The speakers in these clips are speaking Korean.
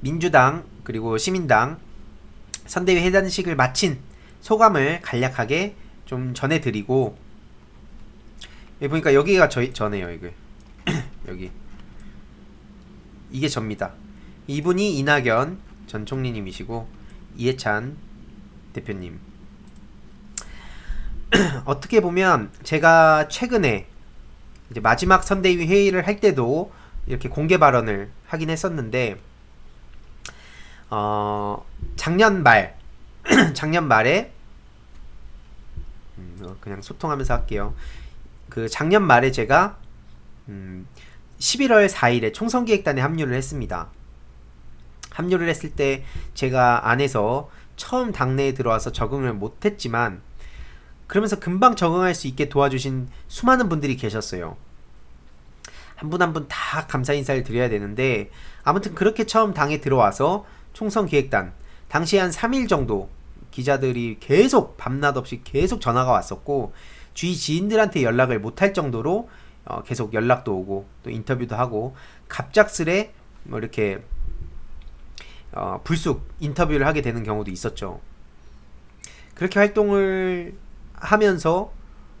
민주당 그리고 시민당 선대위 회단식을 마친 소감을 간략하게 좀 전해드리고 여기 보니까 여기가 저희 저네요 이거 여기 이게 접니다. 이분이 이낙연 전 총리님이시고 이해찬 대표님. 어떻게 보면 제가 최근에 마지막 선대위 회의를 할 때도 이렇게 공개 발언을 하긴 했었는데 어 작년 말 작년 말에 음, 어, 그냥 소통하면서 할게요. 그 작년 말에 제가 음, 11월 4일에 총선기획단에 합류를 했습니다. 합류를 했을 때 제가 안에서 처음 당내에 들어와서 적응을 못했지만 그러면서 금방 적응할 수 있게 도와주신 수많은 분들이 계셨어요. 한 분 한 분 다 감사 인사를 드려야 되는데 아무튼 그렇게 처음 당에 들어와서 총선 기획단 당시에 한 3일 정도 기자들이 계속 밤낮 없이 계속 전화가 왔었고 주위 지인들한테 연락을 못할 정도로 어, 계속 연락도 오고 또 인터뷰도 하고 갑작스레 뭐 이렇게 어, 불쑥 인터뷰를 하게 되는 경우도 있었죠. 그렇게 활동을 하면서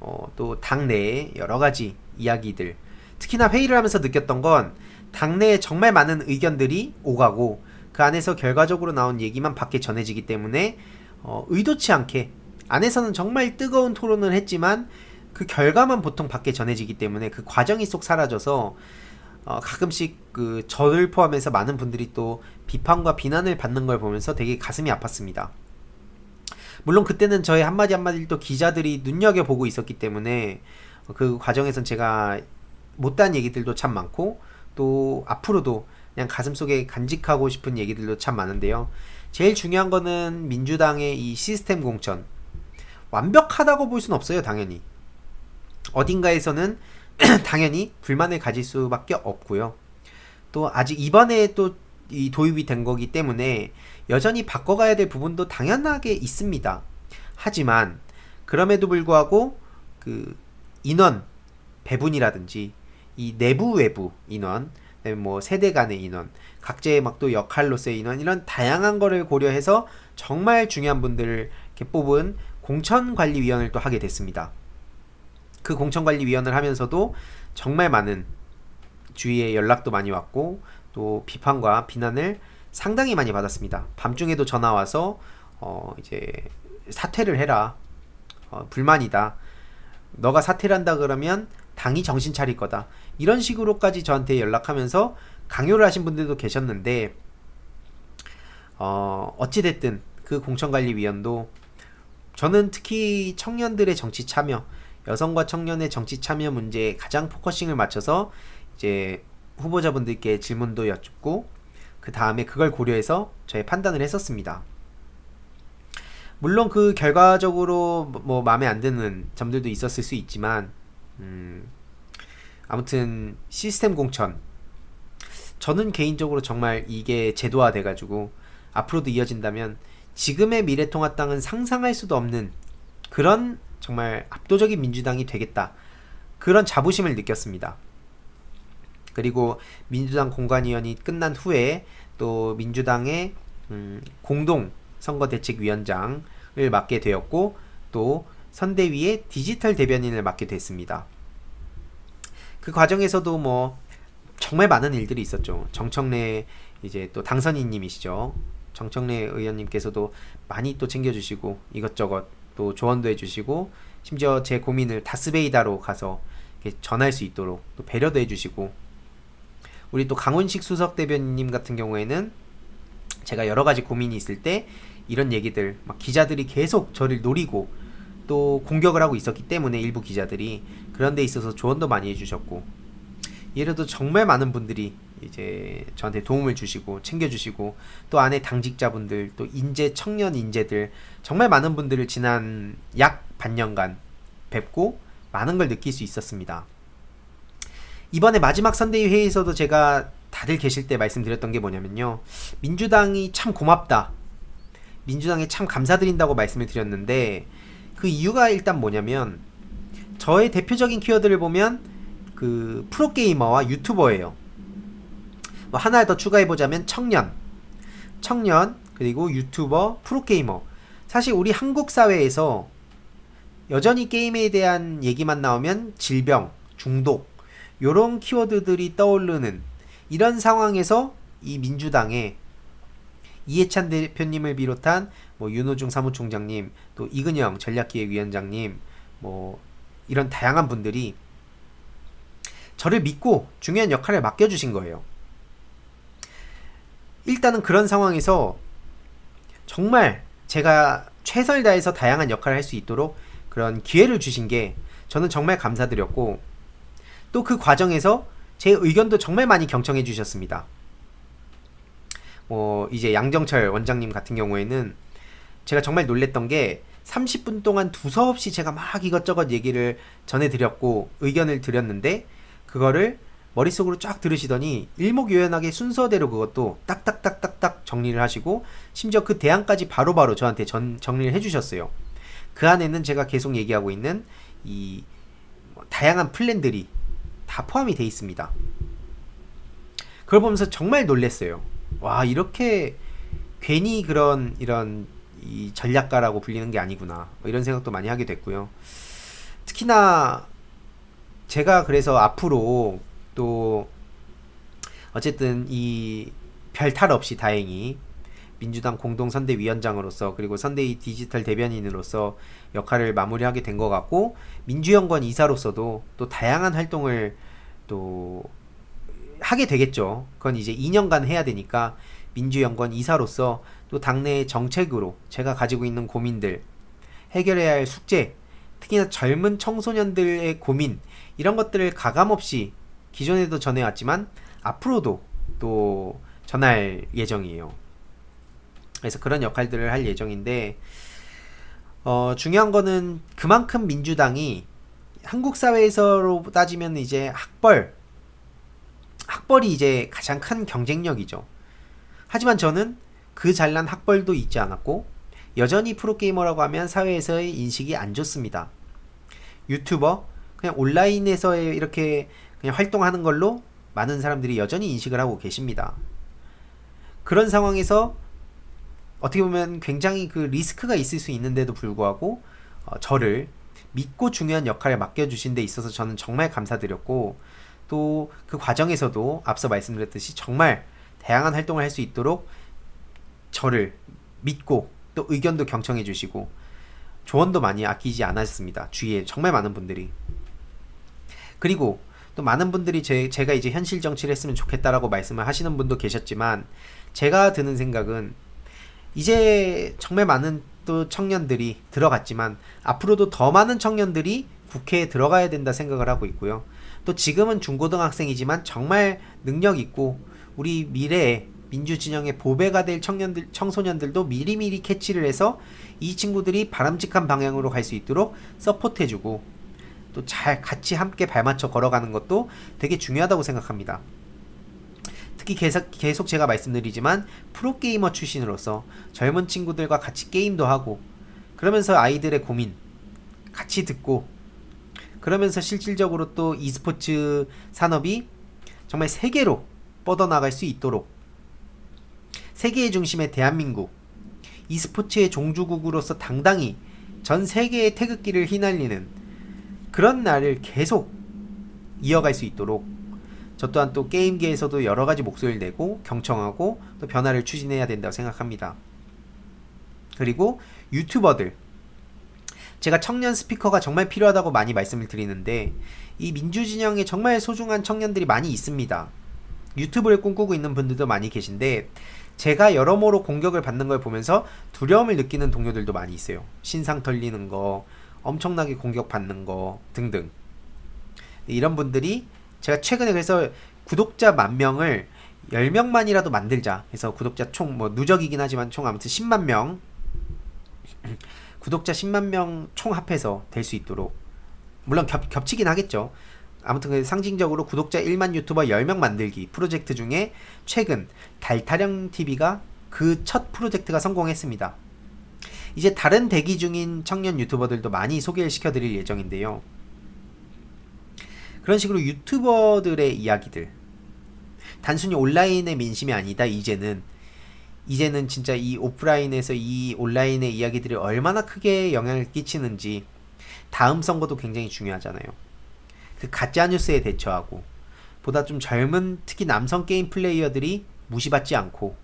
어, 또 당내에 여러 가지 이야기들 특히나 회의를 하면서 느꼈던 건 당내에 정말 많은 의견들이 오가고 그 안에서 결과적으로 나온 얘기만 밖에 전해지기 때문에 어, 의도치 않게 안에서는 정말 뜨거운 토론을 했지만 그 결과만 보통 밖에 전해지기 때문에 그 과정이 쏙 사라져서 어, 가끔씩 그 저를 포함해서 많은 분들이 또 비판과 비난을 받는 걸 보면서 되게 가슴이 아팠습니다. 물론 그때는 저의 한마디 한마디를 또 기자들이 눈여겨보고 있었기 때문에 그 과정에선 제가 못한 얘기들도 참 많고 또 앞으로도 그냥 가슴속에 간직하고 싶은 얘기들도 참 많은데요. 제일 중요한 거는 민주당의 이 시스템 공천. 완벽하다고 볼 수는 없어요, 당연히. 어딘가에서는 당연히 불만을 가질 수밖에 없고요. 또 아직 이번에 또 이 도입이 된 거기 때문에 여전히 바꿔가야 될 부분도 당연하게 있습니다. 하지만 그럼에도 불구하고 그 인원 배분이라든지 이 내부 외부 인원 뭐 세대 간의 인원 각자의 막 또 역할로서의 인원 이런 다양한 거를 고려해서 정말 중요한 분들을 뽑은 공천관리위원을 또 하게 됐습니다. 그 공천관리위원을 하면서도 정말 많은 주위에 연락도 많이 왔고 또 비판과 비난을 상당히 많이 받았습니다. 밤중에도 전화 와서 어 이제 사퇴를 해라. 어, 불만이다. 너가 사퇴를 한다 그러면 당이 정신 차릴 거다. 이런 식으로까지 저한테 연락하면서 강요를 하신 분들도 계셨는데 어 어찌됐든 그 공천관리위원도 저는 특히 청년들의 정치 참여, 여성과 청년의 정치 참여 문제에 가장 포커싱을 맞춰서 이제 후보자분들께 질문도 여쭙고 그 다음에 그걸 고려해서 저의 판단을 했었습니다. 물론 그 결과적으로 뭐, 뭐 마음에 안 드는 점들도 있었을 수 있지만 음, 아무튼 시스템 공천. 저는 개인적으로 정말 이게 제도화 돼가지고 앞으로도 이어진다면 지금의 미래통합당은 상상할 수도 없는 그런 정말 압도적인 민주당이 되겠다. 그런 자부심을 느꼈습니다. 그리고 민주당 공관위원이 끝난 후에 또 민주당의 음, 공동 선거대책위원장을 맡게 되었고 또 선대위의 디지털 대변인을 맡게 됐습니다. 그 과정에서도 뭐 정말 많은 일들이 있었죠. 정청래 이제 또 당선인님이시죠. 정청래 의원님께서도 많이 또 챙겨주시고 이것저것 또 조언도 해주시고 심지어 제 고민을 다스베이다로 가서 전할 수 있도록 또 배려도 해주시고 우리 또 강훈식 수석 대변인님 같은 경우에는 제가 여러 가지 고민이 있을 때 이런 얘기들 막 기자들이 계속 저를 노리고 또 공격을 하고 있었기 때문에 일부 기자들이 그런 데 있어서 조언도 많이 해주셨고 예를 들어 정말 많은 분들이 이제 저한테 도움을 주시고 챙겨주시고 또 안에 당직자분들 또 인재 청년 인재들 정말 많은 분들을 지난 약 반년간 뵙고 많은 걸 느낄 수 있었습니다. 이번에 마지막 선대위 회의에서도 제가 다들 계실 때 말씀드렸던 게 뭐냐면요. 민주당이 참 고맙다. 민주당에 참 감사드린다고 말씀을 드렸는데 그 이유가 일단 뭐냐면 저의 대표적인 키워드를 보면 그 프로게이머와 유튜버예요. 뭐 하나 더 추가해 보자면 청년, 청년, 그리고 유튜버, 프로게이머. 사실 우리 한국 사회에서 여전히 게임에 대한 얘기만 나오면 질병, 중독, 요런 키워드들이 떠오르는 이런 상황에서 이 민주당의 이해찬 대표님을 비롯한 뭐 윤호중 사무총장님, 또 이근영 전략기획위원장님, 뭐 이런 다양한 분들이 저를 믿고 중요한 역할을 맡겨주신 거예요. 일단은 그런 상황에서 정말 제가 최선을 다해서 다양한 역할을 할 수 있도록 그런 기회를 주신 게 저는 정말 감사드렸고 또 그 과정에서 제 의견도 정말 많이 경청해 주셨습니다. 뭐 이제 양정철 원장님 같은 경우에는 제가 정말 놀랬던 게 30분 동안 두서없이 제가 막 이것저것 얘기를 전해드렸고 의견을 드렸는데 그거를 머릿속으로 쫙 들으시더니 일목요연하게 순서대로 그것도 딱딱딱딱딱 정리를 하시고 심지어 그 대안까지 바로바로 저한테 전, 정리를 해주셨어요. 그 안에는 제가 계속 얘기하고 있는 이뭐 다양한 플랜들이 다 포함이 돼 있습니다. 그걸 보면서 정말 놀랬어요. 와 이렇게 괜히 그런 이런 이 전략가라고 불리는 게 아니구나 뭐 이런 생각도 많이 하게 됐고요. 특히나 제가 그래서 앞으로 또 어쨌든 이 별탈 없이 다행히 민주당 공동선대위원장으로서 그리고 선대위 디지털 대변인으로서 역할을 마무리하게 된 것 같고 민주연구원 이사로서도 또 다양한 활동을 또 하게 되겠죠. 그건 이제 2년간 해야 되니까 민주연구원 이사로서 또 당내의 정책으로 제가 가지고 있는 고민들 해결해야 할 숙제 특히나 젊은 청소년들의 고민 이런 것들을 가감없이 기존에도 전해왔지만 앞으로도 또 전할 예정이에요. 그래서 그런 역할들을 할 예정인데 어, 중요한 거는 그만큼 민주당이 한국 사회에서로 따지면 이제 학벌 학벌이 이제 가장 큰 경쟁력이죠. 하지만 저는 그 잘난 학벌도 있지 않았고 여전히 프로게이머라고 하면 사회에서의 인식이 안 좋습니다. 유튜버 그냥 온라인에서 이렇게 그냥 활동하는 걸로 많은 사람들이 여전히 인식을 하고 계십니다. 그런 상황에서 어떻게 보면 굉장히 그 리스크가 있을 수 있는데도 불구하고 어, 저를 믿고 중요한 역할을 맡겨주신 데 있어서 저는 정말 감사드렸고 또 그 과정에서도 앞서 말씀드렸듯이 정말 다양한 활동을 할 수 있도록 저를 믿고 또 의견도 경청해 주시고 조언도 많이 아끼지 않았습니다. 주위에 정말 많은 분들이. 그리고 또 많은 분들이 제, 제가 이제 현실 정치를 했으면 좋겠다라고 말씀을 하시는 분도 계셨지만 제가 드는 생각은 이제 정말 많은 또 청년들이 들어갔지만 앞으로도 더 많은 청년들이 국회에 들어가야 된다 생각을 하고 있고요. 또 지금은 중고등학생이지만 정말 능력 있고 우리 미래에 민주진영의 보배가 될 청년들, 청소년들도 미리미리 캐치를 해서 이 친구들이 바람직한 방향으로 갈 수 있도록 서포트해주고 또 잘 같이 함께 발맞춰 걸어가는 것도 되게 중요하다고 생각합니다. 특히 계속, 계속 제가 말씀드리지만 프로게이머 출신으로서 젊은 친구들과 같이 게임도 하고 그러면서 아이들의 고민 같이 듣고 그러면서 실질적으로 또 e스포츠 산업이 정말 세계로 뻗어나갈 수 있도록 세계의 중심의 대한민국 e스포츠의 종주국으로서 당당히 전 세계의 태극기를 휘날리는 그런 날을 계속 이어갈 수 있도록 저 또한 또 게임계에서도 여러 가지 목소리를 내고 경청하고 또 변화를 추진해야 된다고 생각합니다. 그리고 유튜버들 제가 청년 스피커가 정말 필요하다고 많이 말씀을 드리는데 이 민주진영에 정말 소중한 청년들이 많이 있습니다. 유튜브를 꿈꾸고 있는 분들도 많이 계신데 제가 여러모로 공격을 받는 걸 보면서 두려움을 느끼는 동료들도 많이 있어요. 신상 털리는 거, 엄청나게 공격받는 거 등등. 이런 분들이 제가 최근에 그래서 구독자 만 명을 10명만이라도 만들자 해서 구독자 총 뭐 누적이긴 하지만 총 아무튼 10만 명 구독자 10만 명 총 합해서 될 수 있도록 물론 겹, 겹치긴 하겠죠. 아무튼 그 상징적으로 구독자 1만 유튜버 10명 만들기 프로젝트 중에 최근 달타령 TV가 그 첫 프로젝트가 성공했습니다. 이제 다른 대기 중인 청년 유튜버들도 많이 소개를 시켜드릴 예정인데요. 그런 식으로 유튜버들의 이야기들 단순히 온라인의 민심이 아니다 이제는 이제는 진짜 이 오프라인에서 이 온라인의 이야기들이 얼마나 크게 영향을 끼치는지 다음 선거도 굉장히 중요하잖아요. 그 가짜 뉴스에 대처하고 보다 좀 젊은 특히 남성 게임 플레이어들이 무시받지 않고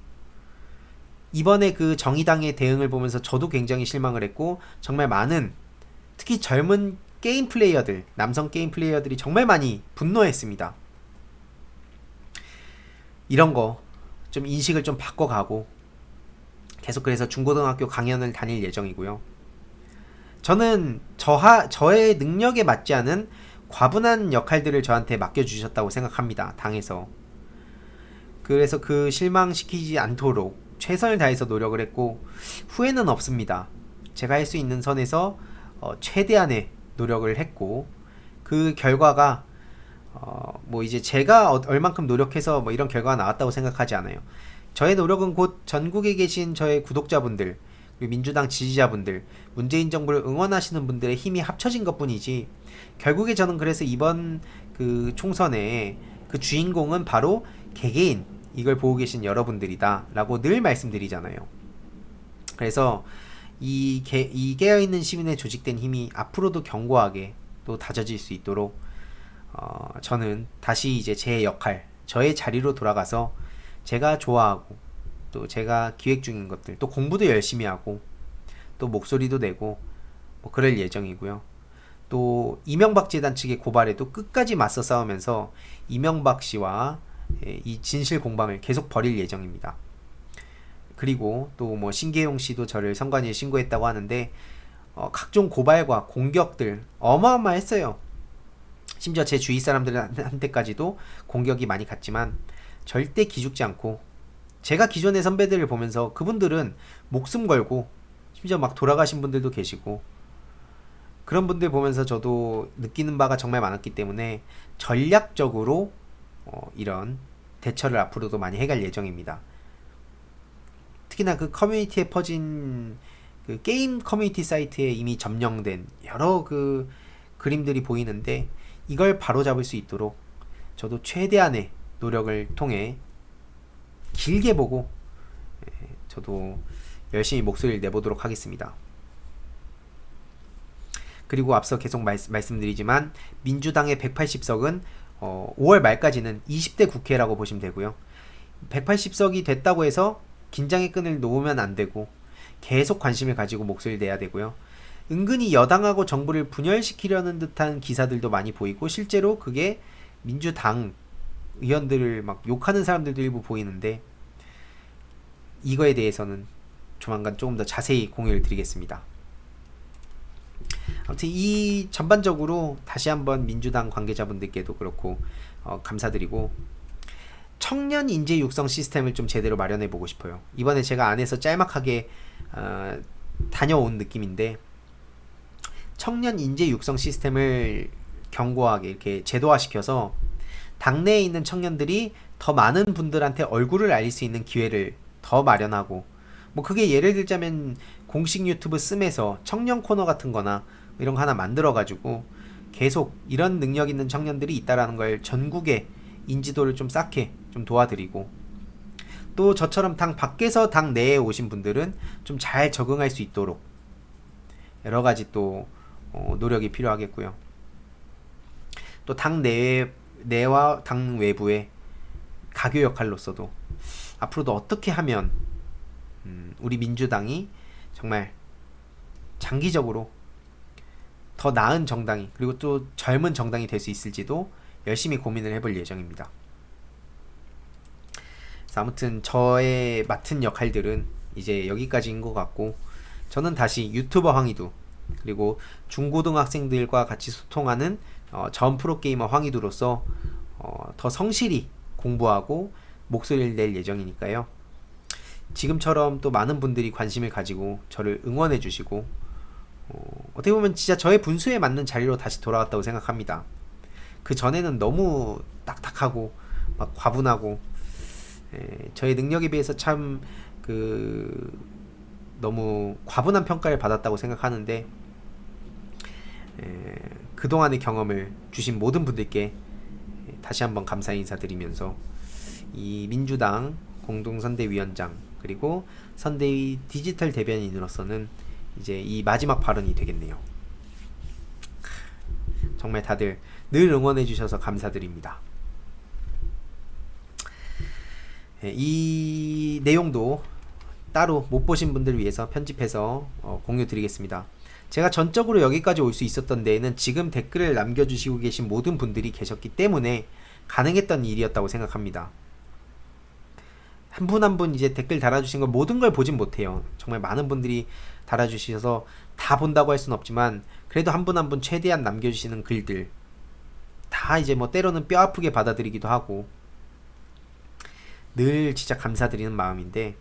이번에 그 정의당의 대응을 보면서 저도 굉장히 실망을 했고 정말 많은 특히 젊은 게임 플레이어들 남성 게임 플레이어들이 정말 많이 분노했습니다. 이런 거 좀 인식을 좀 바꿔가고 계속 그래서 중고등학교 강연을 다닐 예정이고요. 저는 저하 저의 능력에 맞지 않은 과분한 역할들을 저한테 맡겨주셨다고 생각합니다. 당에서. 그래서 그 실망시키지 않도록 최선을 다해서 노력을 했고 후회는 없습니다. 제가 할 수 있는 선에서 어, 최대한의 노력을 했고 그 결과가 어, 뭐 이제 제가 어, 얼만큼 노력해서 뭐 이런 결과가 나왔다고 생각하지 않아요. 저의 노력은 곧 전국에 계신 저의 구독자분들 그리고 민주당 지지자분들 문재인 정부를 응원하시는 분들의 힘이 합쳐진 것 뿐이지 결국에 저는 그래서 이번 그 총선에 그 주인공은 바로 개개인 이걸 보고 계신 여러분들이다 라고 늘 말씀드리잖아요. 그래서 이, 개, 이 깨어있는 시민의 조직된 힘이 앞으로도 견고하게 또 다져질 수 있도록 어, 저는 다시 이제 제 역할, 저의 자리로 돌아가서 제가 좋아하고 또 제가 기획 중인 것들, 또 공부도 열심히 하고 또 목소리도 내고 뭐 그럴 예정이고요. 또 이명박 재단 측의 고발에도 끝까지 맞서 싸우면서 이명박 씨와 예, 이 진실 공방을 계속 벌일 예정입니다. 그리고 또 뭐 신계용 씨도 저를 선관위에 신고했다고 하는데 어, 각종 고발과 공격들 어마어마했어요. 심지어 제 주위 사람들한테까지도 공격이 많이 갔지만 절대 기죽지 않고 제가 기존의 선배들을 보면서 그분들은 목숨 걸고 심지어 막 돌아가신 분들도 계시고 그런 분들 보면서 저도 느끼는 바가 정말 많았기 때문에 전략적으로 어, 이런 대처를 앞으로도 많이 해갈 예정입니다. 특히나 그 커뮤니티에 퍼진 그 게임 커뮤니티 사이트에 이미 점령된 여러 그 그림들이 보이는데 이걸 바로잡을 수 있도록 저도 최대한의 노력을 통해 길게 보고 예, 저도 열심히 목소리를 내보도록 하겠습니다. 그리고 앞서 계속 말, 말씀드리지만 민주당의 180석은 어, 5월 말까지는 20대 국회라고 보시면 되고요. 180석이 됐다고 해서 긴장의 끈을 놓으면 안 되고 계속 관심을 가지고 목소리를 내야 되고요. 은근히 여당하고 정부를 분열시키려는 듯한 기사들도 많이 보이고 실제로 그게 민주당 의원들을 막 욕하는 사람들도 일부 보이는데 이거에 대해서는 조만간 조금 더 자세히 공유를 드리겠습니다. 아무튼 이 전반적으로 다시 한번 민주당 관계자분들께도 그렇고 어, 감사드리고 청년 인재 육성 시스템을 좀 제대로 마련해 보고 싶어요. 이번에 제가 안에서 짤막하게 어, 다녀온 느낌인데 청년 인재 육성 시스템을 견고하게 이렇게 제도화 시켜서 당내에 있는 청년들이 더 많은 분들한테 얼굴을 알릴 수 있는 기회를 더 마련하고 뭐 그게 예를 들자면 공식 유튜브 씀에서 청년 코너 같은 거나 이런 거 하나 만들어 가지고 계속 이런 능력 있는 청년들이 있다라는 걸 전국에 인지도를 좀 쌓게 좀 도와드리고 또 저처럼 당 밖에서 당 내에 오신 분들은 좀 잘 적응할 수 있도록 여러 가지 또 어, 노력이 필요하겠고요. 또 당 내, 내와 당 외부의 가교 역할로서도 앞으로도 어떻게 하면 음, 우리 민주당이 정말 장기적으로 더 나은 정당이 그리고 또 젊은 정당이 될 수 있을지도 열심히 고민을 해볼 예정입니다. 아무튼 저의 맡은 역할들은 이제 여기까지인 것 같고 저는 다시 유튜버 황희두 그리고 중고등학생들과 같이 소통하는 어, 전 프로게이머 황희두로서 어, 더 성실히 공부하고 목소리를 낼 예정이니까요. 지금처럼 또 많은 분들이 관심을 가지고 저를 응원해 주시고 어, 어떻게 보면 진짜 저의 분수에 맞는 자리로 다시 돌아왔다고 생각합니다. 그 전에는 너무 딱딱하고 막 과분하고 에, 저의 능력에 비해서 참 그 너무 과분한 평가를 받았다고 생각하는데 에, 그동안의 경험을 주신 모든 분들께 다시 한번 감사 인사드리면서 이 민주당 공동선대위원장 그리고 선데이 디지털 대변인으로서는 이제 이 마지막 발언이 되겠네요. 정말 다들 늘 응원해 주셔서 감사드립니다. 예, 이 내용도 따로 못 보신 분들 위해서 편집해서 어, 공유 드리겠습니다. 제가 전적으로 여기까지 올 수 있었던 데에는 지금 댓글을 남겨주시고 계신 모든 분들이 계셨기 때문에 가능했던 일이었다고 생각합니다. 한 분 한분 이제 댓글 달아주신 걸 모든 걸 보진 못해요. 정말 많은 분들이 달아주셔서 다 본다고 할 수는 없지만 그래도 한 분 한분 최대한 남겨주시는 글들 다 이제 뭐 때로는 뼈 아프게 받아들이기도 하고 늘 진짜 감사드리는 마음인데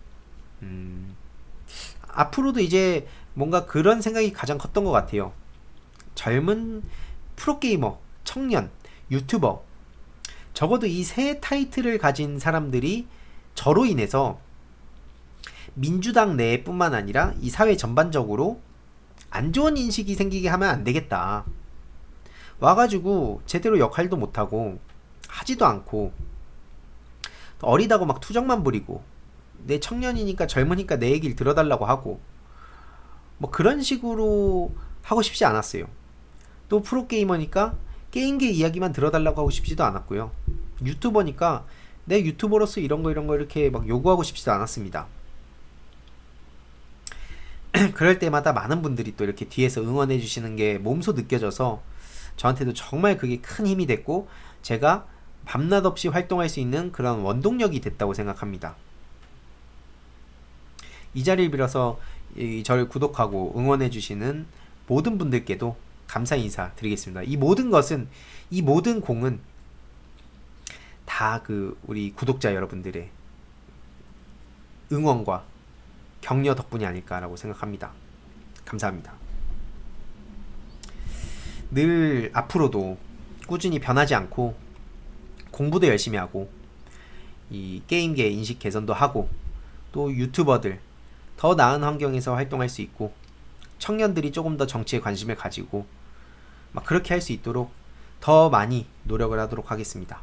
음, 앞으로도 이제 뭔가 그런 생각이 가장 컸던 것 같아요. 젊은 프로게이머, 청년, 유튜버 적어도 이 세 타이틀을 가진 사람들이 저로 인해서 민주당 내뿐만 아니라 이 사회 전반적으로 안 좋은 인식이 생기게 하면 안 되겠다. 와가지고 제대로 역할도 못하고 하지도 않고 어리다고 막 투정만 부리고 내 청년이니까 젊으니까 내 얘기를 들어달라고 하고 뭐 그런 식으로 하고 싶지 않았어요. 또 프로게이머니까 게임계 이야기만 들어달라고 하고 싶지도 않았고요. 유튜버니까 내 유튜버로서 이런 거 이런 거 이렇게 막 요구하고 싶지도 않았습니다. 그럴 때마다 많은 분들이 또 이렇게 뒤에서 응원해 주시는 게 몸소 느껴져서 저한테도 정말 그게 큰 힘이 됐고 제가 밤낮 없이 활동할 수 있는 그런 원동력이 됐다고 생각합니다. 이 자리를 빌어서 이 저를 구독하고 응원해 주시는 모든 분들께도 감사 인사 드리겠습니다. 이 모든 것은 이 모든 공은 다 그 우리 구독자 여러분들의 응원과 격려 덕분이 아닐까라고 생각합니다. 감사합니다. 늘 앞으로도 꾸준히 변하지 않고 공부도 열심히 하고 이 게임계 인식 개선도 하고 또 유튜버들 더 나은 환경에서 활동할 수 있고 청년들이 조금 더 정치에 관심을 가지고 막 그렇게 할 수 있도록 더 많이 노력을 하도록 하겠습니다.